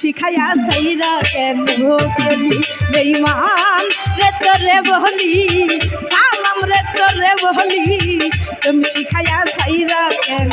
শিখাইয়া সাইরা কেন গেলি বেইমান রে তোরে বলি, সালাম রে তোরে বলি, তুমি শিখাইয়া সাইরা কেন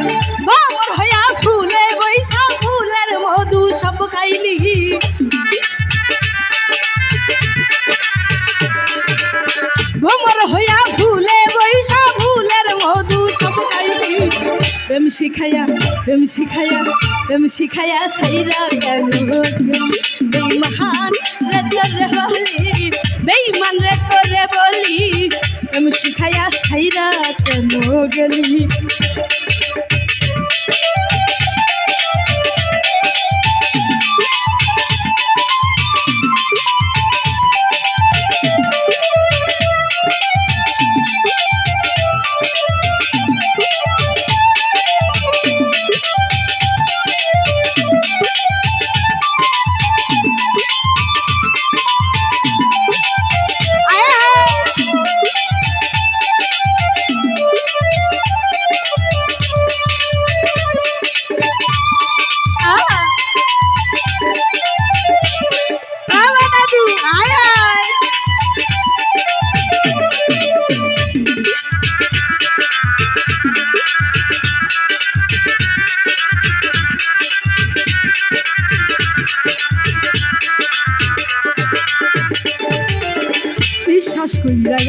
শিখাইয়া, প্রেম শিখাইয়া প্রেম শিখাইয়া সাইরা কেন বেইমান রে তোরে বলি, বেইমান রে তোরে বলি, প্রেম শিখাইয়া সাইরা কেন গেলি?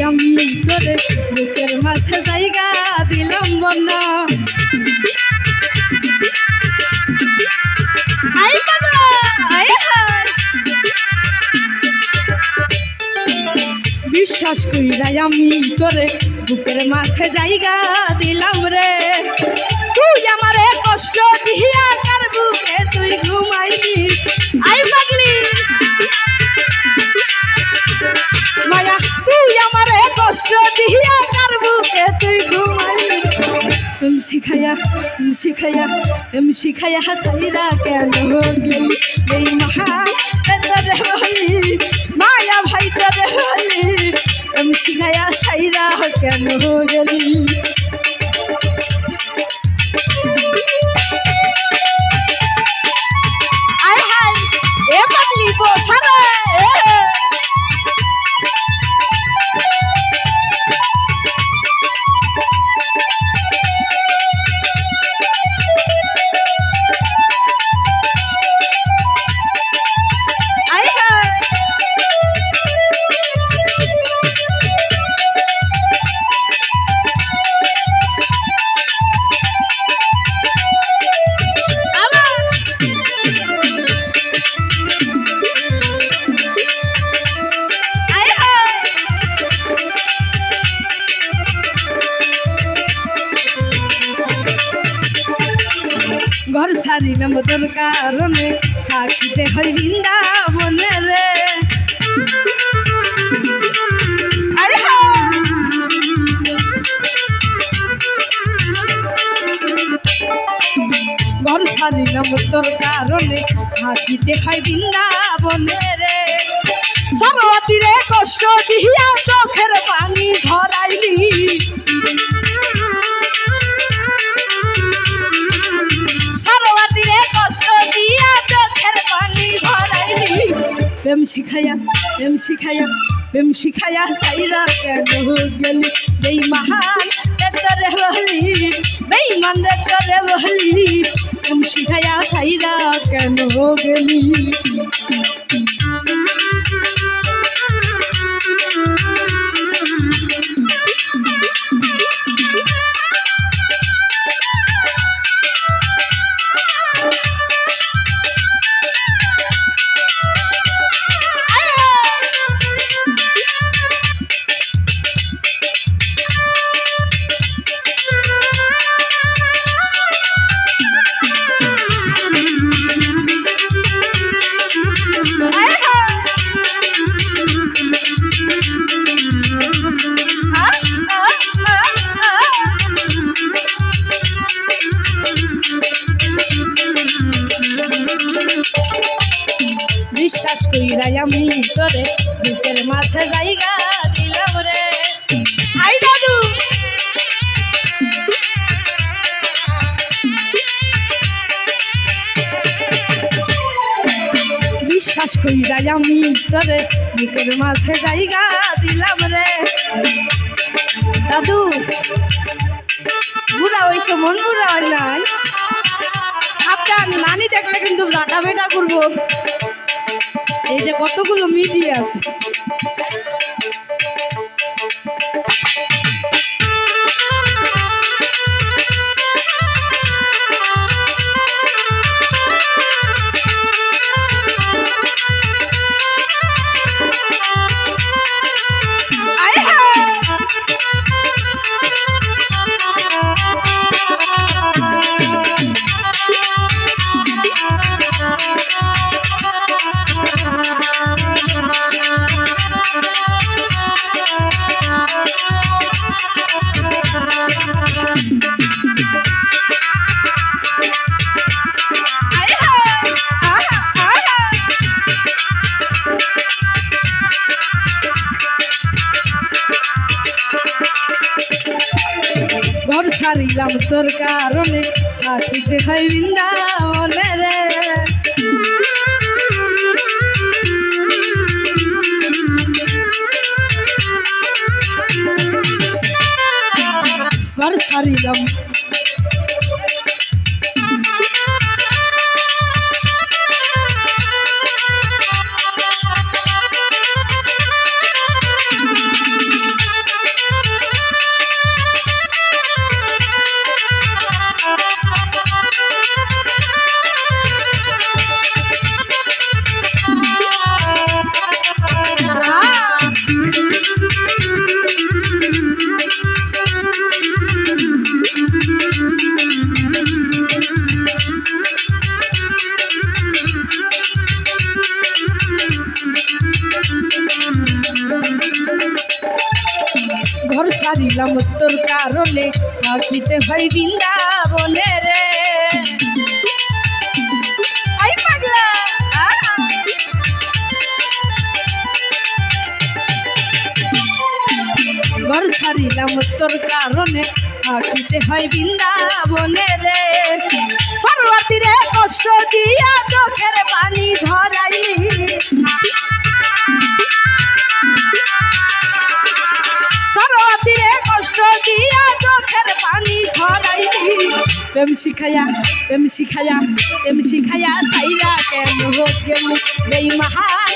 আমি তোরে বুকের মাঝে জায়গা দিলাম বন্যা। বিশ্বাস কইরা আমি তোরে বুকের মাঝে জায়গা দিলাম রে। তুই আমারে কষ্ট দিয়া কার বুকে তুই ঘুমাইলি আই পাগলি কষ্ট দিয়া কার বুকে তুই ঘুমাইলি তুমি শিখাইয়া তুমি শিখাইয়া তুমি শিখাইয়া হাতাইরা কেন গেলি এই মহা তোরে বলি মায়া ভাই তোরে হলি তুমি শিখাইয়া ছাইরা কেন গেলি ছাড়িলাম তোর কারণে থাকিতে হয় বৃন্দাবনে রে। ঘর ছাড়িলাম তোর কারণে থাকিতে হয় বৃন্দাবনে রে। সরবতীরে কষ্ট দিয়া চোখের পানি ঝরাইলি। শিখাইয়া প্রেম শিখাইয়া প্রেম শিখাইয়া সাইরা কেন গেলি তোর তোরে বলি বেইমান রে তোরে বলি প্রেম শিখাইয়া সাইরা কেন গেলি কইরাই আমি তোরে বুকের মাঝে জায়গা দিলাম রে। আই দাদু! বিশ্বাস কইরাই আমি তোরে বুকের মাঝে জায়গা দিলাম রে। দাদু, বুড়া হইছে, মন বুড়া হয় নাই। সাবধান নানি দেখলে কিন্তু লাটা বেটা করব। এই যে কতগুলো মিডিয়া আছে। ঘর ছাড়িলাম তোর কারণে আসিতে হয় বৃন্দাবনে রে। ঘর ছাড়িলাম ঘর ছাড়িলাম তোর কারণে থাকিতে হয় বৃন্দাবনে রে। ছাড়িলাম তোর কারণে থাকিতে হয় বৃন্দাবনে রে। সরবতী কষ্ট দিয়া চোখের পানি ঝরাইলি। কষ্ট দিয়া চোখের পানি ঝরাইলি প্রেম শিখাইয়া প্রেম শিখাইয়া প্রেম শিখাইয়া সাইরা কেন হোক গেলি এই মহান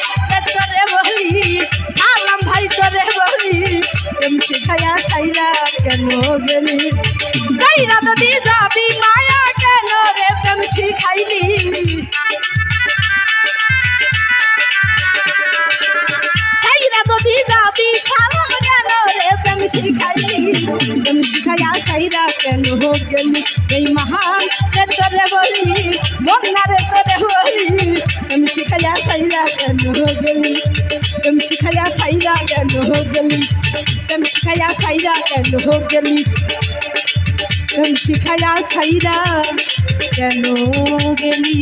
তোরে বলি। সালাম ভাই তোরে বলি প্রেম গেলি এই মহান রে তোরে বলি বন্যা রে তোরে বলি। প্রেম শিখাইয়া সাইরা কেন গেলি প্রেম শিখাইয়া সাইরা কেন গেলি প্রেম শিখাইয়া সাইরা কেন গেলি। প্রেম শিখাইয়া সাইরা কেন গেলি।